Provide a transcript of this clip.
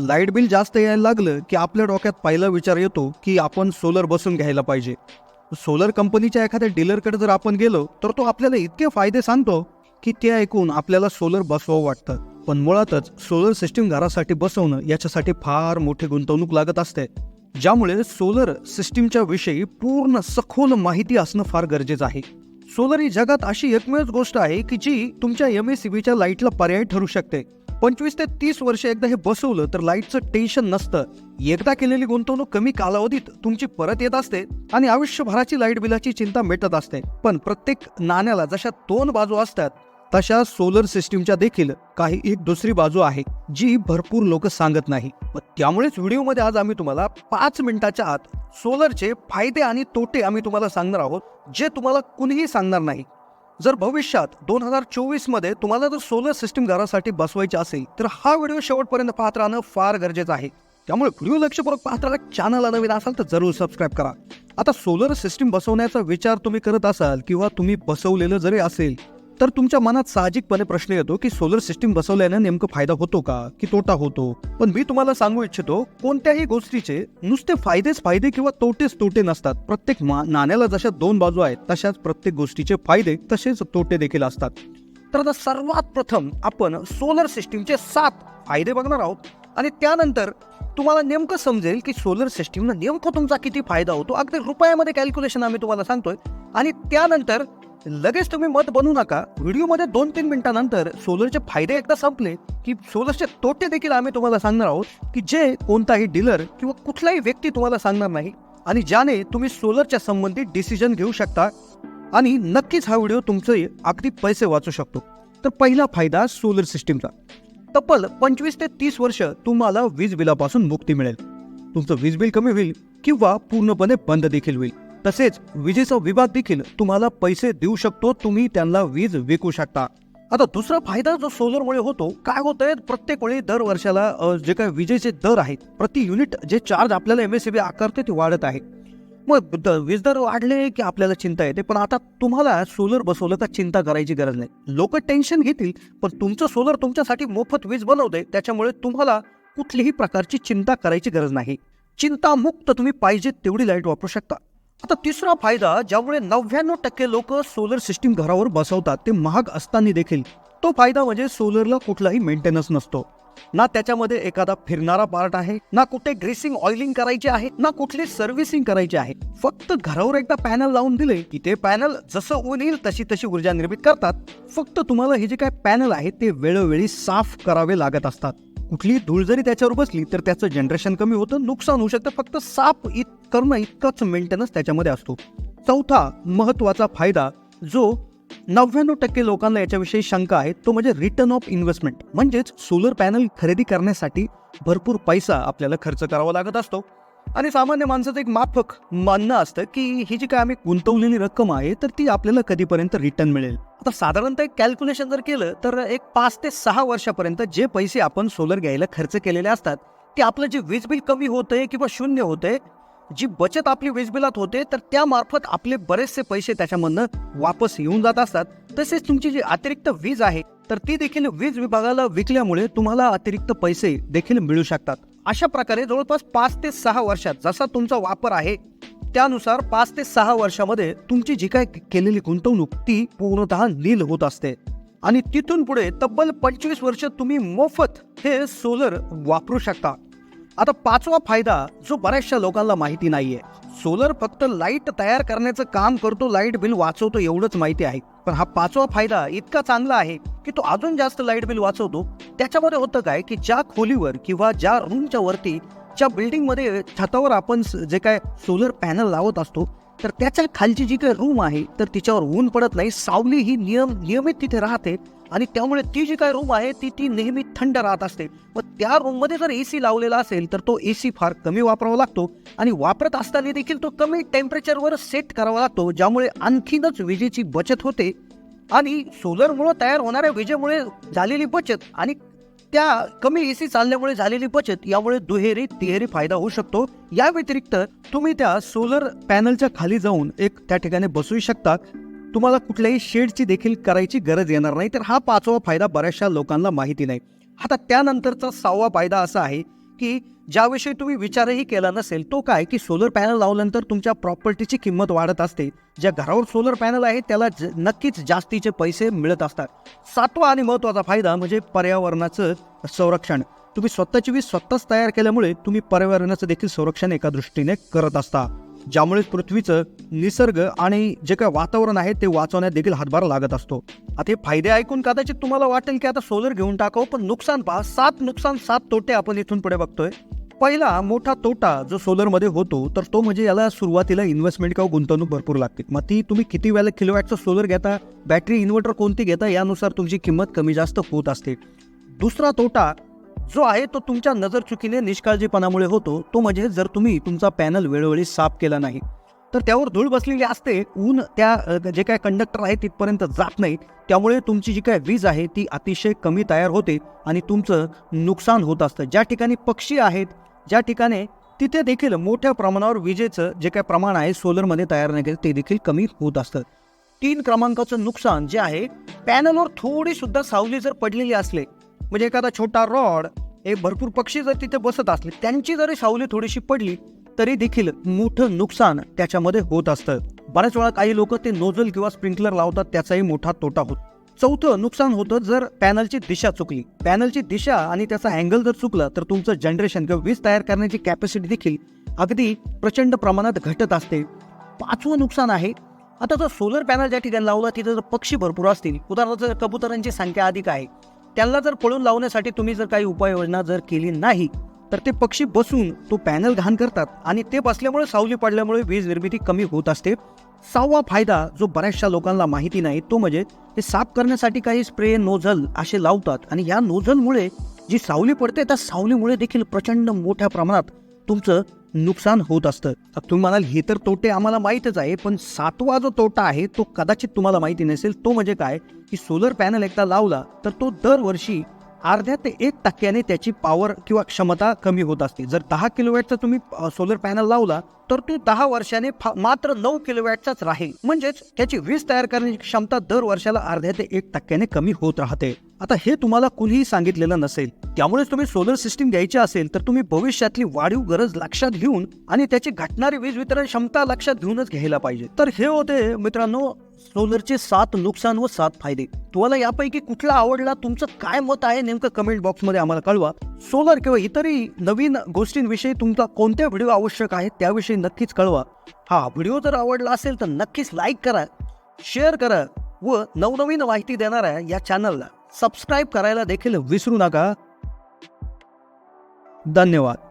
Light bill जास्त यायला लागलं की आपल्या डोक्यात पहिला विचार येतो की आपण सोलर बसून घ्यायला पाहिजे. सोलर कंपनीच्या एखाद्या डीलरकडे जर आपण गेलो तर तो आपल्याला इतके फायदे सांगतो की ते ऐकून आपल्याला सोलर बसवावं वाटतं. पण मुळातच सोलर सिस्टीम घरासाठी बसवणं याच्यासाठी फार मोठी गुंतवणूक लागत असते. ज्यामुळे सोलर सिस्टीमच्या विषयी पूर्ण सखोल माहिती असणं फार गरजेचं आहे. सोलर ही जगात अशी एकमेवच गोष्ट आहे की जी तुमच्या एम एस च्या लाईटला पर्याय ठरू शकते. पंचवीस ते तीस वर्ष एकदा हे बसवलं तर लाईटचं टेन्शन नसतं. एकदा केलेली गुंतवणूक कमी कालावधीत तुमची परत येत असते आणि आयुष्यभराची लाइट बिलाची चिंता मिटत असते. पण प्रत्येक नाण्याला जशा दोन बाजू असतात तशा सोलर सिस्टीमच्या देखील काही एक दुसरी बाजू आहे जी भरपूर लोक सांगत नाही. त्यामुळेच व्हिडिओमध्ये आज आम्ही तुम्हाला पाच मिनिटाच्या आत सोलरचे फायदे आणि तोटे आम्ही तुम्हाला सांगणार आहोत जे तुम्हाला कुणीही सांगणार नाही. जर भविष्यात दोन हजार चोवीसमध्ये तुम्हाला जर सोलर सिस्टीम घरासाठी बसवायची असेल तर हा व्हिडिओ शेवटपर्यंत पाहत राहणं फार गरजेचं आहे. त्यामुळे व्हिडिओ लक्षपूर्वक पाहत राहा चॅनलला नवीन असाल तर जरूर सबस्क्राईब करा. आता सोलर सिस्टीम बसवण्याचा विचार तुम्ही करत असाल किंवा तुम्ही बसवलेलं जरी असेल तर तुमच्या मनात साहजिकपणे प्रश्न येतो की सोलर सिस्टीम बसवल्याने नेमकं फायदा होतो का? की तोटा होतो? पण मी तुम्हाला सांगू इच्छितो कोणत्याही गोष्टीचे नुसते फायदेच फायदे किंवा तोटेच तोटे नसतात. प्रत्येक मा- नाण्याला जशा दोन बाजू आहेत तशाच प्रत्येक गोष्टीचे फायदे तसेच तोटे देखील असतात. तर आता सर्वात प्रथम आपण सोलर सिस्टीमचे सात फायदे बघणार आहोत. आणि त्यानंतर तुम्हाला नेमकं समजेल की सोलर सिस्टीमनं नेमकं तुमचा किती फायदा होतो? अगदी रुपयामध्ये कॅल्क्युलेशन आम्ही तुम्हाला सांगतोय. आणि त्यानंतर लगेच तुम्ही मत बनवू नका. व्हिडिओमध्ये दोन तीन मिनिटानंतर सोलरचे फायदे एकदा संपले की सोलरचे तोटे देखील आम्ही तुम्हाला सांगणार आहोत की जे कोणताही डीलर किंवा कुठलाही व्यक्ती तुम्हाला सांगणार नाही. आणि ज्याने तुम्ही सोलरच्या संबंधित डिसिजन घेऊ शकता आणि नक्कीच हा व्हिडिओ तुमचे अगदी पैसे वाचू शकतो. तर पहिला फायदा सोलर सिस्टीमचा तब्बल पंचवीस ते तीस वर्ष तुम्हाला वीज बिलापासून मुक्ती मिळेल. तुमचं वीज बिल कमी होईल किंवा पूर्णपणे बंद देखील होईल. तसेच विजेचा विभाग देखील तुम्हाला पैसे देऊ शकतो तुम्ही त्यांना वीज विकू शकता. आता दुसरा फायदा जो सोलरमुळे होतो काय होतंय? प्रत्येक वेळी दर वर्षाला जे काय विजेचे दर आहेत प्रति युनिट जे चार्ज आपल्याला एम एस सी बी आकारते ते वाढत आहे. मग द- वीज दर वाढले की आपल्याला चिंता येते. पण आता तुम्हाला सोलर बसवलं का चिंता करायची गरज नाही. लोक टेन्शन घेतील पण तुमचं सोलर तुमच्यासाठी मोफत वीज बनवते. त्याच्यामुळे तुम्हाला कुठलीही प्रकारची चिंता करायची गरज नाही. चिंतामुक्त तुम्ही पाहिजे तेवढी लाइट वापरू शकता. आता तिसरा फायदा ज्यामुळे नव्याण्णव टक्के लोक सोलर सिस्टीम घरावर बसवतात ते महाग असताना देखील. तो फायदा म्हणजे सोलरला कुठलाही मेंटेनन्स नसतो. ना त्याच्यामध्ये एखादा फिरणारा पार्ट आहे ना कुठे ग्रेसिंग ऑइलिंग करायची आहे ना कुठली सर्व्हिसिंग करायची आहे. फक्त घरावर एकदा पॅनल लावून दिले की ते पॅनल जसं ऊन येईल तशी तशी ऊर्जा निर्मित करतात. फक्त तुम्हाला हे जे काय पॅनल आहे ते वेळोवेळी साफ करावे लागत असतात. कुठली धूळ जरी त्याच्यावर बसली तर त्याचं जनरेशन कमी होतं नुकसान होऊ शकतं. फक्त साफ इत करणं इतकंच मेंटेनन्स त्याच्यामध्ये असतो. चौथा महत्त्वाचा फायदा जो नव्याण्णव टक्के लोकांना याच्याविषयी शंका आहे. तो म्हणजे रिटर्न ऑफ इन्व्हेस्टमेंट म्हणजेच सोलर पॅनल खरेदी करण्यासाठी भरपूर पैसा आपल्याला खर्च करावा लागत असतो. आणि सामान्य माणसाचं एक माफक मानणं असतं की ही जी काय आम्ही गुंतवलेली रक्कम आहे तर ती आपल्याला कधीपर्यंत रिटर्न मिळेल? आता साधारणतः एक कॅल्क्युलेशन जर केलं तर एक पाच ते सहा वर्षापर्यंत जे पैसे आपण सोलर घ्यायला खर्च केलेले असतात ते आपलं जे वीज बिल कमी होतंय किंवा शून्य होतंय जी बचत आपली वीज बिलात होते तर त्यामार्फत आपले बरेचसे पैसे त्याच्यामधनं वापस येऊन जात असतात. तसेच तुमची जी अतिरिक्त वीज आहे तर ती देखील वीज विभागाला विकल्यामुळे तुम्हाला अतिरिक्त पैसे देखील मिळू शकतात. अशा प्रकारे जवळपास पाच ते सहा वर्षात जसा तुमचा वापर आहे त्यानुसार पाच ते सहा वर्षामध्ये तुमची जी काय केलेली गुंतवणूक ती पूर्णतः नील होत असते. आणि तिथून पुढे तब्बल पंचवीस वर्ष तुम्ही मोफत हे सोलर वापरू शकता. आता पाचवा फायदा जो बऱ्याचशा लोकांना माहिती नाहीये. सोलर फक्त लाइट तयार करण्याचं काम करतो लाइट बिल वाचवतो एवढंच माहिती आहे. पण हा पाचवा फायदा इतका चांगला आहे की तो अजून जास्त लाइट बिल वाचवतो. त्याच्यामध्ये होतं काय की ज्या खोलीवर किंवा ज्या रूमच्या वरती ज्या बिल्डिंगमध्ये छतावर आपण स- जे काय सोलर पॅनल लावत असतो तर त्याच्या खालची जी काही रूम आहे तर तिच्यावर ऊन पडत नाही. सावली ही नियम नियमित तिथे राहते आणि त्यामुळे ती जी काय रूम आहे ती ती नेहमी थंड राहत असते. व त्या रूममध्ये जर ए सी लावलेला असेल तर तो ए सी फार कमी वापरावा लागतो आणि वापरत असताना देखील तो कमी टेम्परेचरवर सेट करावा लागतो ज्यामुळे आणखीनच विजेची बचत होते आणि सोलरमुळे तयार होणाऱ्या विजेमुळे झालेली बचत आणि त्या कमी एसी चालल्यामुळे झालेली बचत यामुळे दुहेरी तिहेरी फायदा होऊ शकतो. या व्यतिरिक्त तुम्ही त्या सोलर पॅनलच्या खाली जाऊन एक त्या ठिकाणी बसू शकता. तुम्हाला कुठल्याही शेडची देखील करायची गरज येणार नाही. तर हा पाचवा फायदा बऱ्याचशा लोकांना माहिती नाही. आता त्यानंतरचा सहावा फायदा असा आहे की ज्याविषयी तुम्ही विचारही केला नसेल तो काय की सोलर पॅनल लावल्यानंतर तुमच्या प्रॉपर्टीची किंमत वाढत असते. ज्या घरावर सोलर पॅनल आहे त्याला ज- नक्कीच जास्तीचे पैसे मिळत असतात. सातवा आणि महत्त्वाचा फायदा म्हणजे पर्यावरणाचं संरक्षण. तुम्ही स्वतःची वीज स्वतःच तयार केल्यामुळे तुम्ही पर्यावरणाचं देखील संरक्षण एका दृष्टीने करत असता. ज्यामुळे पृथ्वीचं निसर्ग आणि जे काय वातावरण आहे ते वाचवण्यात देखील हातभार लागत असतो. आता हे फायदे ऐकून कदाचित तुम्हाला वाटेल की आता सोलर घेऊन टाकावं पण नुकसान पहा. सात नुकसान सात तोटे आपण इथून पुढे बघतोय. पहिला मोठा तोटा जो सोलरमध्ये होतो तर तो म्हणजे याला सुरुवातीला इन्व्हेस्टमेंट किंवा गुंतवणूक भरपूर लागते. मग ती तुम्ही किती वेळेला किलोवॅटचं सोलर घेता बॅटरी इन्व्हर्टर कोणती घेता यानुसार तुमची किंमत कमी जास्त होत असते. दुसरा तोटा जो आहे तो तुमच्या नजर चुकीने निष्काळजीपणामुळे होतो तो म्हणजे जर तुम्ही तुमचा पॅनल वेळोवेळी साफ केला नाही तर त्यावर धूळ बसलेली असते ऊन त्या जे काय कंडक्टर आहे तिथपर्यंत जात नाही त्यामुळे तुमची जी काय वीज आहे ती अतिशय कमी तयार होते आणि तुमचं नुकसान होत असतं. ज्या ठिकाणी पक्षी आहेत ज्या ठिकाणी तिथे देखील मोठ्या प्रमाणावर विजेचं जे काय प्रमाण आहे सोलरमध्ये तयार नाही केलं ते देखील कमी होत असतं. तीन क्रमांकाचं नुकसान जे आहे पॅनलवर थोडीसुद्धा सावली जर पडलेली असले म्हणजे एखादा छोटा रॉड हे भरपूर पक्षी जर तिथे बसत असले त्यांची जरी सावली थोडीशी पडली तरी देखील मोठं नुकसान त्याच्यामध्ये होत असतं. बऱ्याच वेळा काही लोक ते नोझल किंवा स्प्रिंकलर लावतात त्याचाही मोठा तोटा होतो. चौथं नुकसान होतं जर पॅनलची दिशा चुकली. पॅनलची दिशा आणि त्याचा अँगल जर चुकला तर तुमचं जनरेशन किंवा वीज तयार करण्याची कॅपॅसिटी देखील अगदी प्रचंड प्रमाणात घटत असते. पाचवं नुकसान आहे आता जर सोलर पॅनल ज्या ठिकाणी लावला तिथे जर पक्षी भरपूर असतील. उदाहरणार्थ कबुतरांची संख्या अधिक आहे त्यांना जर पळून लावण्यासाठी तुम्ही जर काही उपाययोजना जर केली नाही तर ते पक्षी बसून तो पॅनल घाण करतात आणि ते बसल्यामुळे सावली पडल्यामुळे वीज निर्मिती कमी होत असते. सहावा फायदा जो बऱ्याचशा लोकांना माहिती नाही तो म्हणजे ते साफ करण्यासाठी काही स्प्रे नोझल असे लावतात आणि या नोझलमुळे जी सावली पडते त्या सावलीमुळे देखील प्रचंड मोठ्या प्रमाणात तुमचं नुकसान होत असतं. आता तुम्ही म्हणाल हे तर तोटे आम्हाला माहीतच आहे पण सातवा जो तोटा आहे तो कदाचित तुम्हाला माहिती नसेल. तो म्हणजे काय? की सोलर पॅनल एकदा लावला तर तो दरवर्षी अर्ध्या ते एक टक्क्याने त्याची पॉवर किंवा क्षमता कमी होत असते. जर दहा किलोवॅटचा तुम्ही सोलर पॅनल लावला तर तो दहा वर्षाने फा- मात्र नऊ किलोवॅटचाच राहील. म्हणजेच त्याची वीज तयार करण्याची क्षमता दर वर्षाला अर्ध्या ते एक टक्क्याने कमी होत राहते. आता हे तुम्हाला कुणीही सांगितलेलं नसेल. त्यामुळेच तुम्ही सोलर सिस्टीम द्यायची असेल तर तुम्ही भविष्यातली वाढीव गरज लक्षात घेऊन आणि त्याची घटणारी वीज वितरण क्षमता लक्षात घेऊनच घ्यायला पाहिजे. तर हे होते मित्रांनो सोलरचे सात नुकसान व सात फायदे. तुम्हाला यापैकी कुठला आवडला तुमचं काय मत आहे नेमकं कमेंट बॉक्समध्ये आम्हाला कळवा. सोलर किंवा इतरही नवीन गोष्टींविषयी तुमचा कोणत्या व्हिडिओ आवश्यक आहे त्याविषयी नक्कीच कळवा. हा व्हिडिओ जर आवडला असेल तर नक्कीच लाईक करा शेअर करा व नवनवीन माहिती देणाऱ्या या चॅनलला सबस्क्राईब करायला देखील विसरू नका. धन्यवाद.